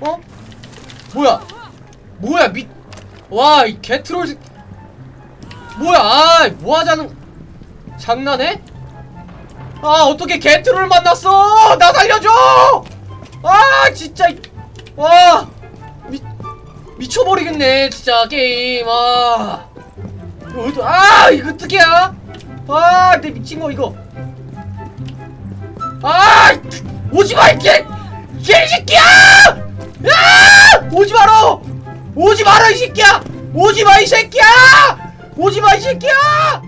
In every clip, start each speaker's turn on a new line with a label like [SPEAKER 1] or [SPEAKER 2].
[SPEAKER 1] 어? 뭐야? 뭐야 미? 와 이 개트롤 새- 뭐야? 아 뭐하자는 장난해? 아 어떻게 개트롤 만났어? 나 살려줘! 아 진짜 이- 와 미, 미쳐버리겠네 진짜 게임 아 아 이거 어떡해야? 아내 미친 거 이거 아 오지마 이개 개새끼야! 야! 오지 마라! 오지 마라 이 새끼야! 오지 마 이 새끼야! 오지 마 이 새끼야!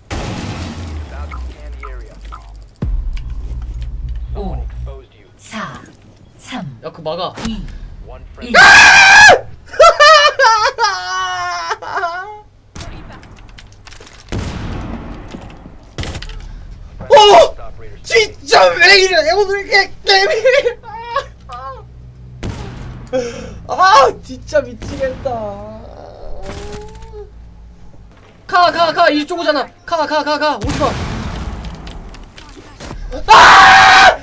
[SPEAKER 2] About to scan the area.
[SPEAKER 3] 5,
[SPEAKER 2] Exposed you.
[SPEAKER 3] 4, 3,
[SPEAKER 1] 야그 막아
[SPEAKER 3] 2,
[SPEAKER 2] One
[SPEAKER 3] 1.
[SPEAKER 2] friendly.
[SPEAKER 1] 어!
[SPEAKER 2] Operators.
[SPEAKER 1] 진짜 왜 이래 오늘 게 게임이 아 진짜 미치겠다 가 가 가 이쪽 오잖아 가 가 가가 오지마 아! 아!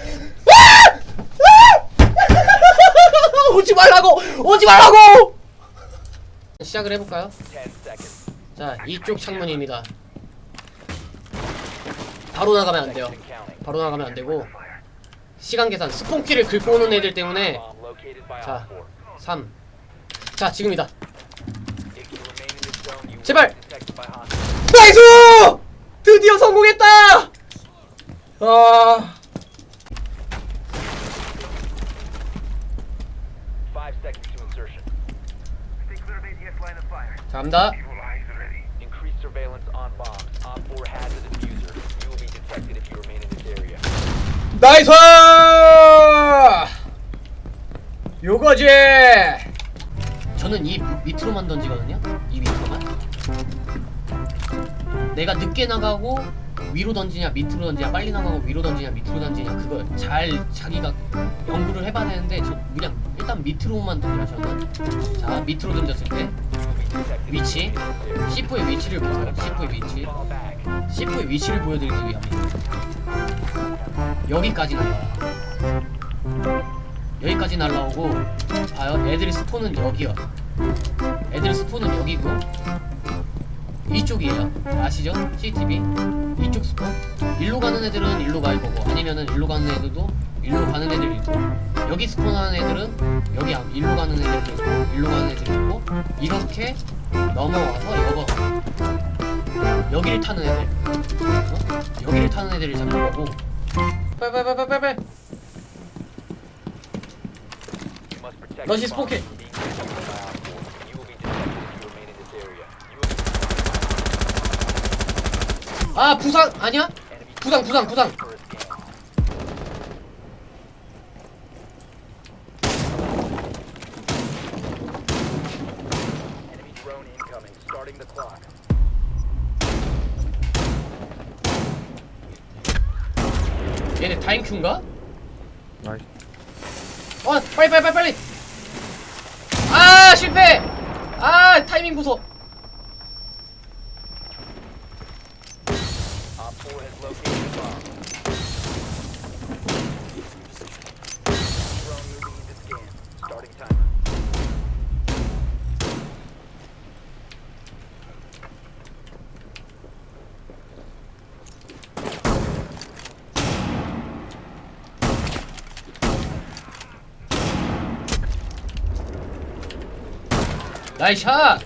[SPEAKER 1] 아! 오지 말라고 오지 말라고 시작을 해볼까요?
[SPEAKER 2] 10 seconds.
[SPEAKER 1] 자 이쪽 창문입니다 바로 나가면 안 돼요. 바로 나가면 안 되고 시간 계산 스폰키를 긁고 오는 애들 때문에 자.
[SPEAKER 2] Op 4.
[SPEAKER 1] 3자 지금이다 제발. 나이스! 드디어 성공했다! 아 갑니다 나이스! 요거지! 저는 이 밑으로만 던지거든요? 이 밑으로만 내가 늦게 나가고 위로 던지냐 밑으로 던지냐 빨리 나가고 위로 던지냐 밑으로 던지냐 그걸 잘 자기가 연구를 해봐야 되는데 저 그냥 일단 밑으로만 던져요 저는 자 밑으로 던졌을 때 위치?
[SPEAKER 2] You remain in this area.
[SPEAKER 1] C4의 위치를 보세요. C4의 위치.
[SPEAKER 2] Fall back.
[SPEAKER 1] C4의 위치를 보여드리기 위함입니다 여기까지 날라와. 여기까지 날라오고 봐요. 애들 스폰은 여기요. 애들 스폰은 여기고. 이쪽이에요. 아시죠? CCTV 이쪽 스폰? 일로 가는 애들은 일로 갈 거고 아니면은 일로 가는 애들도 일로 가는 애들 있고 여기 스폰하는 애들은 여기 앞- 일로 가는 애들도 있고 일로 가는 애들 있고 이렇게 넘어와서 여거 여기를 타는 애들 어? 여기를 타는 애들을 잡는 거고 빨빨빨빨빨빨 러시 스포켓.
[SPEAKER 2] from being detected by Op 4. You will be detected if you remain in this area. You will
[SPEAKER 1] 아 부상 아니야? 부상 부상 부상
[SPEAKER 2] Starting the clock.
[SPEAKER 1] 얘네 다인큐인가?
[SPEAKER 4] 나이스.
[SPEAKER 1] 어 빨리 빨리 빨리 빨리 아 실패 아 타이밍 보소
[SPEAKER 2] Op 4 has located
[SPEAKER 1] 나이스 샷.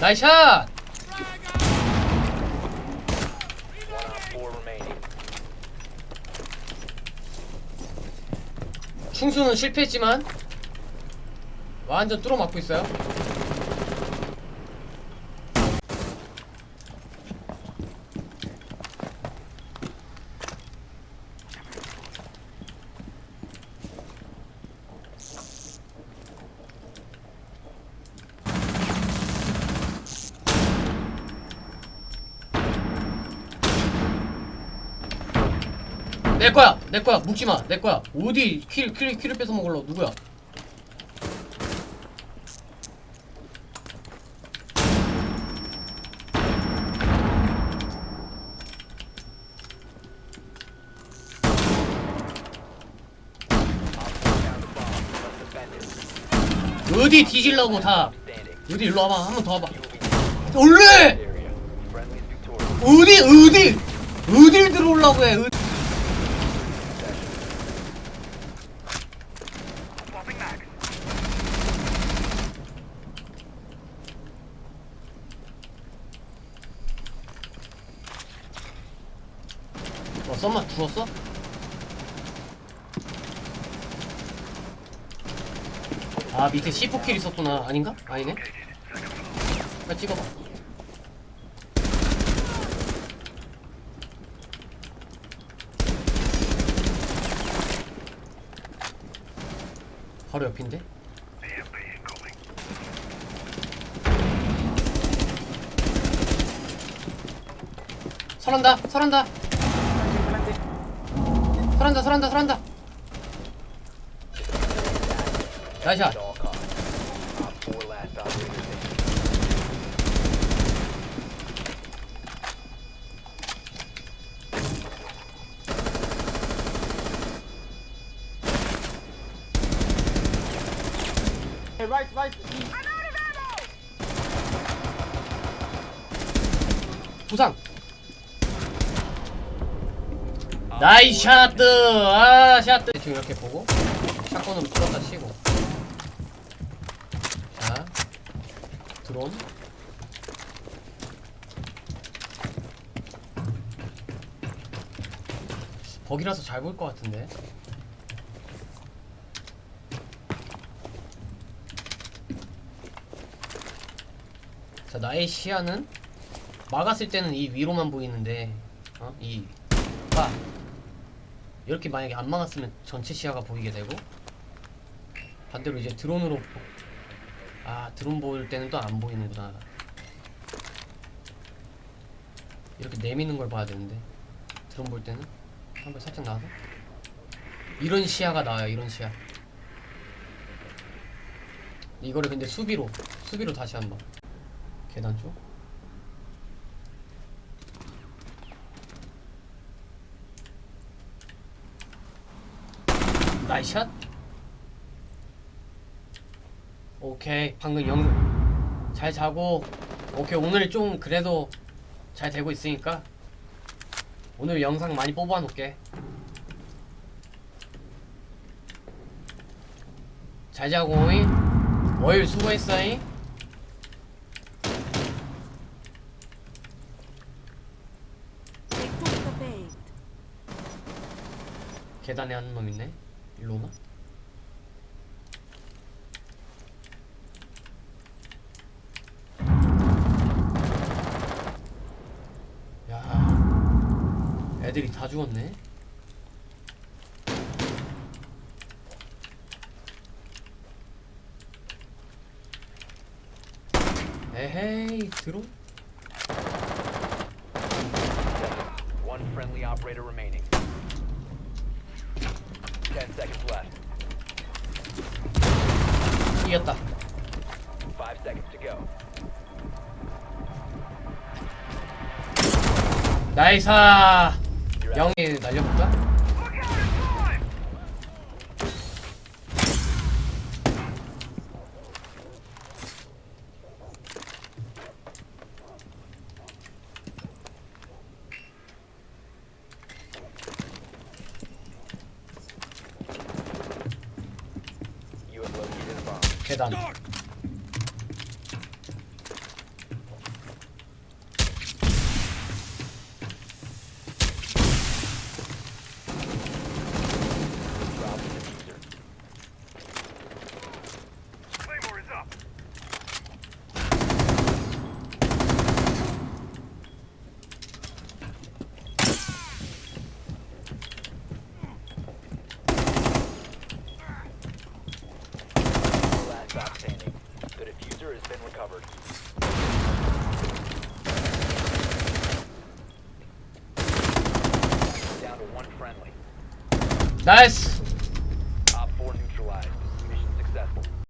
[SPEAKER 1] 나이스 샷
[SPEAKER 2] One Op 4 remaining.
[SPEAKER 1] 충수는 실패했지만 완전 뚫어 맞고 있어요 내 거야 내 거야 묵지 마 내 거야 어디 킬, 킬, 킬을 뺏어 먹으려 누구야
[SPEAKER 2] Op 4 found a bomb. Must defend it.
[SPEAKER 1] 어디 뒤질라고 다. 어디 일로 와봐 한 번 더 와봐
[SPEAKER 2] victorious.
[SPEAKER 1] 어디 어디 어딜 들어오려고 해 어디. 썸마 죽었어? 아 밑에 C4킬 있었구나 아닌가? 아니네? 빨리 찍어봐 바로 옆인데? 설한다 설한다 설한다 설한다 설한다 나이샷
[SPEAKER 2] At all costs. Op 4 last operator standing.
[SPEAKER 3] right, right.
[SPEAKER 1] 부상 나이스 샷드 아 샷드 지금 이렇게 보고 샷건으로 뚫었다 치고. 자 드론. 버기라서 잘 보일 것 같은데. 자 나의 시야는 막았을 때는 이 위로만 보이는데 어? 이봐 이렇게 만약에 안 막았으면 전체 시야가 보이게 되고 반대로 이제 드론으로 보- 아 드론 볼 때는 또 안 보이는구나. 이렇게 내미는 걸 봐야 되는데 드론 볼 때는. 한 번 살짝 나와서. 이런 시야가 나와요 이런 시야. 이거를 근데 수비로 수비로 다시 한번. 계단 쪽 나이샷. 오케이 방금 영 잘 자고. 오케이 오늘 좀 그래도 잘 되고 있으니까 오늘 영상 많이 뽑아 놓을게. 잘 자고 잉? 월 수고했어잉. 계단에 한 놈 있네 일로 오나? 야 애들이 다 죽었네 에헤이 드론?
[SPEAKER 2] One friendly operator remaining. 10 seconds left.
[SPEAKER 1] 이겼다
[SPEAKER 2] 5 seconds to go.
[SPEAKER 1] 나이사
[SPEAKER 2] You're out.
[SPEAKER 1] 영이 날려볼까?
[SPEAKER 2] tepeden. Diffuser has been recovered. Down to one friendly.
[SPEAKER 1] 나이스